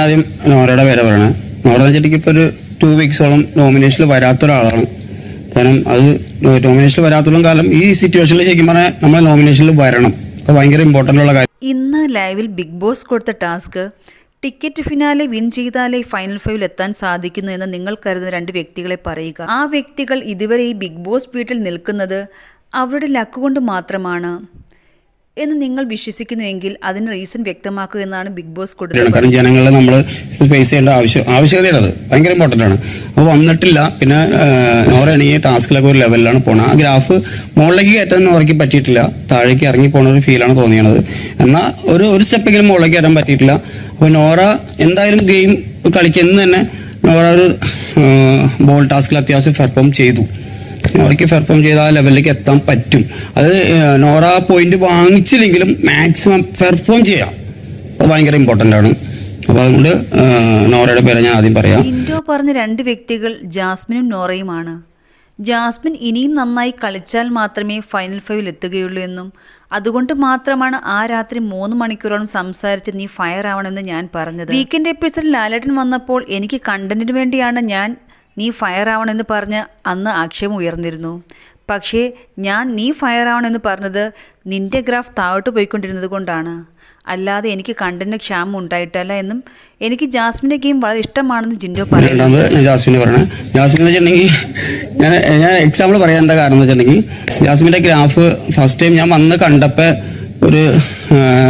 ഞാൻ ആദ്യം നോറയുടെ പേര് പറയണേ. നോറ വെച്ചിട്ട് ഇപ്പോൾ ഒരു ടു വീക്സോളം നോമിനേഷനിൽ വരാത്ത ഒരാളാണ്. കാരണം അത് നോമിനേഷനിൽ വരാത്തോളം കാലം ഈ സിറ്റുവേഷനിൽ ശരിക്കും പറഞ്ഞാൽ നമ്മൾ നോമിനേഷനിൽ വരണം. അത് ഭയങ്കര ഇമ്പോർട്ടന്റ് ഉള്ള കാര്യം. ഇന്ന് ലൈവിൽ ബിഗ് ബോസ് കൊടുത്ത ടാസ്ക് ടിക്കറ്റ് ഫിനാലെ വിൻ ചെയ്താലേ ഫൈനൽ ഫൈവിൽ എത്താൻ സാധിക്കുന്നു എന്ന് നിങ്ങൾ കരുതുന്ന രണ്ട് വ്യക്തികളെ പറയുക. ആ വ്യക്തികൾ ഇതുവരെ ഈ ബിഗ് ബോസ് വീട്ടിൽ നിൽക്കുന്നത് അവരുടെ ലക്ക് കൊണ്ട് മാത്രമാണ്. എന്ന് നിങ്ങൾ വിശ്വസിക്കുന്നുവെങ്കിൽ അതിന് റീസൺ വ്യക്തമാക്കുക എന്നാണ് ബിഗ് ബോസ് കൊടുത്തത്. കാരണം ജനങ്ങളെ നമ്മൾ ഫേസ് ചെയ്യേണ്ട ആവശ്യം ആവശ്യകതയാണ് അത് ഭയങ്കര ഇമ്പോർട്ടന്റ് ആണ്. അപ്പോൾ വന്നിട്ടില്ല. പിന്നെ നോറയാണെങ്കിൽ ഈ ടാസ്കിലൊക്കെ ഒരു ലെവലിലാണ് പോണത് ആ ഗ്രാഫ് മുകളിലേക്ക് കയറ്റാൻ നോറയ്ക്ക് പറ്റിയിട്ടില്ല. താഴേക്ക് ഇറങ്ങി പോണ ഒരു ഫീലാണ് തോന്നിയത് എന്നാൽ ഒരു ഒരു സ്റ്റെപ്പെങ്കിലും മുകളിലേക്ക് കയറ്റാൻ പറ്റിയിട്ടില്ല. അപ്പോൾ നോറ എന്തായാലും ഗെയിം കളിക്കുന്ന തന്നെ നോറ ഒരു ബോൾ ടാസ്കിൽ അത്യാവശ്യം പെർഫോം ചെയ്തു. നോറയ്ക്ക് പെർഫോം ചെയ്ത് ആ ലെവലിലേക്ക് എത്താൻ പറ്റും. അത് നോറ പോയിന്റ് വാങ്ങിച്ചില്ലെങ്കിലും മാക്സിമം പെർഫോം ചെയ്യാം. അത് ഭയങ്കര ഇമ്പോർട്ടന്റ് ആണ്. അപ്പോൾ അതുകൊണ്ട് നോറയുടെ പേര് ഞാൻ ആദ്യം പറയാം. ഇൻഡോ പറഞ്ഞ രണ്ട് വ്യക്തികൾ ജാസ്മിനും നോറയുമാണ്. ജാസ്മിൻ ഇനിയും നന്നായി കളിച്ചാൽ മാത്രമേ ഫൈനൽ ഫൈവിൽ എത്തുകയുള്ളൂ എന്നും അതുകൊണ്ട് മാത്രമാണ് ആ രാത്രി മൂന്ന് മണിക്കൂറോളം സംസാരിച്ച് നീ ഫയർ ആവണമെന്ന് ഞാൻ പറഞ്ഞത്. വീക്കെൻഡ് എപ്പിസോഡിൽ ലാലേട്ടൻ വന്നപ്പോൾ എനിക്ക് കണ്ടന്റിന് വേണ്ടിയാണ് ഞാൻ നീ ഫയർ ആവണമെന്ന് പറഞ്ഞ് അന്ന് ആക്ഷേപം ഉയർന്നിരുന്നു. പക്ഷേ ഞാൻ നീ ഫയർ ആവണമെന്ന് പറഞ്ഞത് നിന്റെ ഗ്രാഫ് താഴോട്ട് പോയിക്കൊണ്ടിരുന്നത് കൊണ്ടാണ്. അല്ലാതെ എനിക്ക് കണ്ടന്റ് ക്ഷാമം ഉണ്ടായിട്ടല്ല എന്നും എനിക്ക് ജാസ്മിന്റെ ഗെയിം വളരെ ഇഷ്ടമാണെന്നും ജിൻഡോ പറയുന്നത് ഞാൻ ജാസ്മിനെ പറയണേ. ജാസ്മിൻ എന്ന് വെച്ചിട്ടുണ്ടെങ്കിൽ ഞാൻ ഞാൻ എക്സാമ്പിൾ പറയാൻ എന്താ കാരണം എന്ന് വെച്ചിട്ടുണ്ടെങ്കിൽ ജാസ്മിന്റെ ഗ്രാഫ് ഫസ്റ്റ് ടൈം ഞാൻ വന്ന് കണ്ടപ്പോൾ ഒരു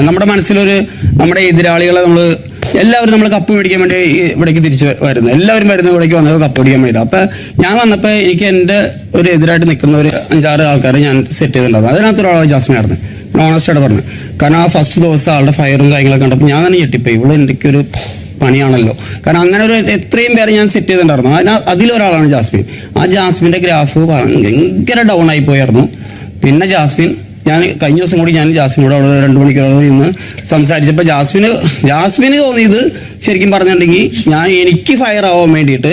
നമ്മുടെ മനസ്സിലൊരു നമ്മുടെ എതിരാളികളെ നമ്മൾ എല്ലാവരും നമ്മൾ കപ്പ് മേടിക്കാൻ വേണ്ടി ഇവിടേക്ക് തിരിച്ച് വരുന്നത് എല്ലാവരും വരുന്നത് ഇവിടേക്ക് വന്നത് കപ്പ് മേടിക്കാൻ വേണ്ടി അപ്പൊ ഞാൻ വന്നപ്പോൾ എനിക്ക് എന്റെ ഒരു എതിരായിട്ട് നിൽക്കുന്ന ഒരു അഞ്ചാറ് ആൾക്കാരെ ഞാൻ സെറ്റ് ചെയ്തിട്ടുണ്ടായിരുന്നു. അതിനകത്ത് ഒരാളാണ് ജാസ്മി ആയിരുന്നു. ഓണസ്റ്റായിട്ട് പറഞ്ഞു കാരണം ആ ഫസ്റ്റ് ദിവസത്തെ ആളുടെ ഫയറും കാര്യങ്ങളൊക്കെ കണ്ടപ്പോൾ ഞാൻ തന്നെ ഞെട്ടിപ്പോയി. ഇവിടെ എനിക്ക് ഒരു പണിയാണല്ലോ. കാരണം അങ്ങനെ ഒരു എത്രയും പേരെ ഞാൻ സെറ്റ് ചെയ്തിട്ടുണ്ടായിരുന്നു. അതിന് അതിലൊരാളാണ് ജാസ്മിൻ. ആ ജാസ്മിന്റെ ഗ്രാഫ് ഭയങ്കര ഡൗൺ ആയി പോയായിരുന്നു. പിന്നെ ജാസ്മിൻ ഞാൻ കഴിഞ്ഞ ദിവസം കൂടി ഞാൻ ജാസ്മിനോട് അവിടെ രണ്ട് മണിക്കൂറോളം നിന്ന് സംസാരിച്ചപ്പോൾ ജാസ്മിന് ജാസ്മിന് തോന്നിയത് ശരിക്കും പറഞ്ഞിട്ടുണ്ടെങ്കിൽ ഞാൻ എനിക്ക് ഫയർ ആവാൻ വേണ്ടിയിട്ട്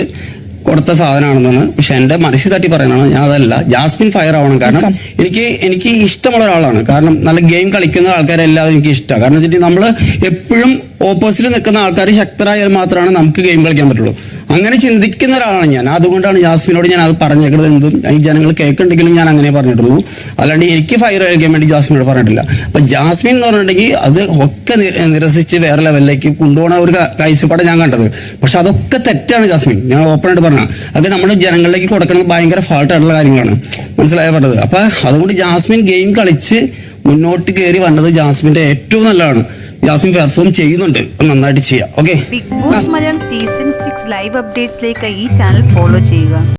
കൊടുത്ത സാധനമാണെന്നാണ്. പക്ഷെ എന്റെ മനസ്സിൽ തട്ടി പറയുന്നതാണ് ഞാൻ അതല്ല. ജാസ്മിൻ ഫയർ ആവണം. കാരണം എനിക്ക് എനിക്ക് ഇഷ്ടമുള്ള ഒരാളാണ്. കാരണം നല്ല ഗെയിം കളിക്കുന്ന ആൾക്കാരെ എല്ലാവരും എനിക്ക് ഇഷ്ടമാണ് കാരണം വെച്ചിട്ടുണ്ടെങ്കിൽ നമ്മൾ എപ്പോഴും ഓപ്പോസിറ്റ് നിൽക്കുന്ന ആൾക്കാർ ശക്തരായാൽ മാത്രമാണ് നമുക്ക് ഗെയിം കളിക്കാൻ പറ്റുള്ളൂ. അങ്ങനെ ചിന്തിക്കുന്ന ഒരാളാണ് ഞാൻ. അതുകൊണ്ടാണ് ജാസ്മിനോട് ഞാൻ അത് പറഞ്ഞേക്കുന്നത് എന്തും. ഈ ജനങ്ങൾ കേൾക്കുന്നുണ്ടെങ്കിലും ഞാൻ അങ്ങനെ പറഞ്ഞിട്ടുള്ളൂ. അല്ലാണ്ട് എനിക്ക് ഫയർ കഴിക്കാൻ വേണ്ടി ജാസ്മിനോട് പറഞ്ഞിട്ടില്ല. അപ്പൊ ജാസ്മിൻ എന്ന് പറഞ്ഞിട്ടുണ്ടെങ്കിൽ അത് ഒക്കെ നിരസിച്ച് വേറെ ലെവലിലേക്ക് കൊണ്ടുപോകണ ഒരു കാഴ്ചപ്പാട് ഞാൻ കണ്ടത്. പക്ഷെ അതൊക്കെ തെറ്റാണ് ജാസ്മിൻ. ഞാൻ ഓപ്പൺ ആയിട്ട് പറഞ്ഞ അത് നമ്മുടെ ജനങ്ങളിലേക്ക് കൊടുക്കുന്നത് ഭയങ്കര ഫാൾട്ട് ആയിട്ടുള്ള കാര്യങ്ങളാണ്. മനസ്സിലായ പറഞ്ഞത്? അപ്പൊ അതുകൊണ്ട് ജാസ്മിൻ ഗെയിം കളിച്ച് മുന്നോട്ട് കയറി വന്നത് ജാസ്മിന്റെ ഏറ്റവും നല്ലതാണ്. ജാസ്മിൻ പെർഫോം ചെയ്യുന്നുണ്ട്. നന്നായിട്ട് ചെയ്യാം. Okay Bigg Boss Malayalam season six live അപ്ഡേറ്റ്സിലേക്ക് ഈ ചാനൽ ഫോളോ ചെയ്യുക.